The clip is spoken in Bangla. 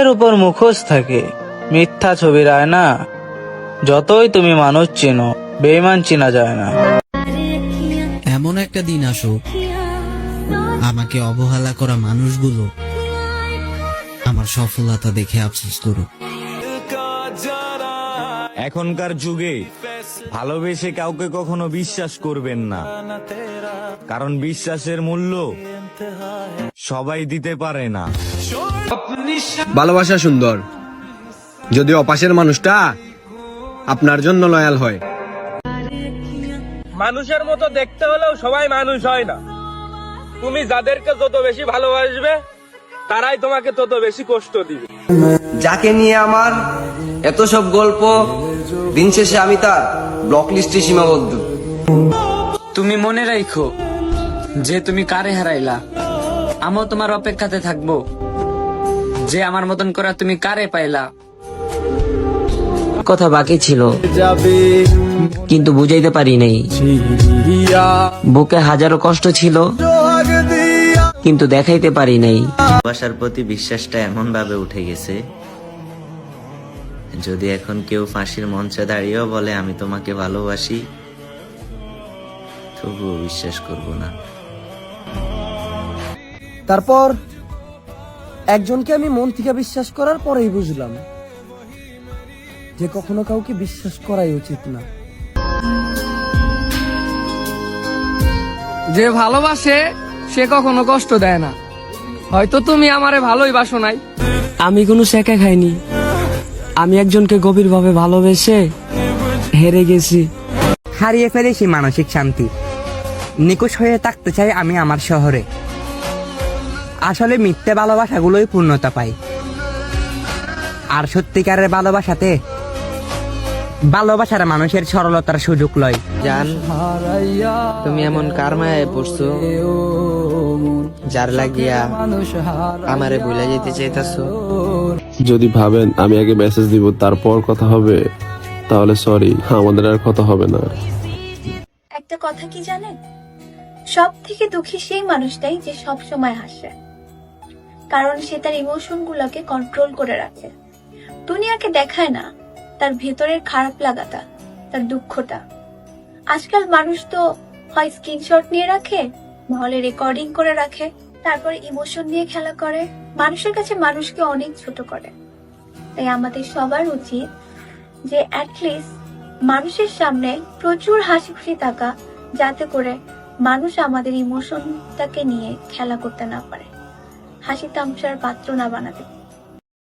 মুখের উপর মুখোশ থাকে। মিথ্যা ছবির আয়না যতই তুমি মানুষ চেনো বেইমান চেনা যায় না। এমন একটা দিন আসুক আমাকে অবহেলা করা মানুষগুলো আমার সফলতা দেখে আফসোস করুক এখনকার যুগে ভালোবেসে কাউকে কখনো বিশ্বাস করবেন না। কারণ বিশ্বাসের মূল্য সবাই দিতে পারে না। ভালোবাসা সুন্দর। যদি অপাশের মানুষটা আপনার জন্য লয়াল হয়। মানুষের মতো দেখতে হলেও সবাই মানুষ হয় না। তুমি যাদেরকে যত বেশি ভালোবাসবে তারাই তোমাকে তত বেশি কষ্ট দিবে। যাকে নিয়ে আমার এত সব গল্প দিন শেষে আমি তার ব্লক লিস্টে সীমাবদ্ধ। তুমি মনে রাখো যে তুমি কারে হারাইলা? আমিও তোমার অপেক্ষাতে থাকব। যে আমার মতন করা তুমি কারে পাইলা? কথা বাকি ছিল। কিন্তু বুঝাইতে পারি নাই। বুকে হাজারো কষ্ট ছিল কিন্তু দেখাইতে পারি নাই। ভালোবাসার প্রতি বিশ্বাসটা এমন ভাবে উঠে গেছে যদি এখন কেউ ফাঁসির মঞ্চে দাঁড়িয়েও বলে আমি তোমাকে ভালোবাসি তবুও বিশ্বাস করব না। তারপর একজনকে আমি মন থেকে বিশ্বাস করার পরেই বুঝলাম যে কখনো কাউকে বিশ্বাস করাই উচিত না। যে ভালোবাসে সে কখনো কষ্ট দেয় না। হয়তো তুমি আমারে ভালোই বাসো নাই। আমি কোনো শেখা খাইনি। আমি একজনকে গভীরভাবে ভালোবেসে হেরে গেছি। হারিয়ে ফেলেছি মানসিক শান্তি। নিকুশ হয়ে থাকতে চাই আমি আমার শহরে। আসলে মিথ্যে ভালোবাসাগুলোই পূর্ণতা পাই আর সত্যিকারের ভালোবাসাতে ভালোবাসার মানুষের সরলতার সুযোগ লয়। জান তুমি এমন কার মায়ায় পড়ছো? যার লাগিয়া আমারে ভুলে যেতে চাইতাছো? যদি ভাবেন আমি আগে মেসেজ দিব তারপর কথা হবে তাহলে সরি আমাদের আর কথা হবে না। একটা কথা কি জানেন? সব থেকে দুঃখী সেই মানুষটাই যে সব সময় হাসে। কারণ সে তার ইমোশন গুলোকে কন্ট্রোল করে রাখে। দুনিয়াকে দেখায় না, তার ভেতরের খারাপ লাগাটা, তার দুঃখটা। আজকাল মানুষ তো হয় স্ক্রিনশট নিয়ে রাখে নাহলে রেকর্ডিং করে রাখে, তারপরে ইমোশন নিয়ে খেলা করে। মানুষের কাছে মানুষকে অনেক ছোট করে। তাই আমাদের সবার উচিত যে অ্যাটলিস্ট মানুষের সামনে প্রচুর হাসি খুশি থাকা, যাতে করে মানুষ আমাদের ইমোশনটাকে নিয়ে খেলা করতে না পারে। হাসি তামসার পাত্র না বানাতে।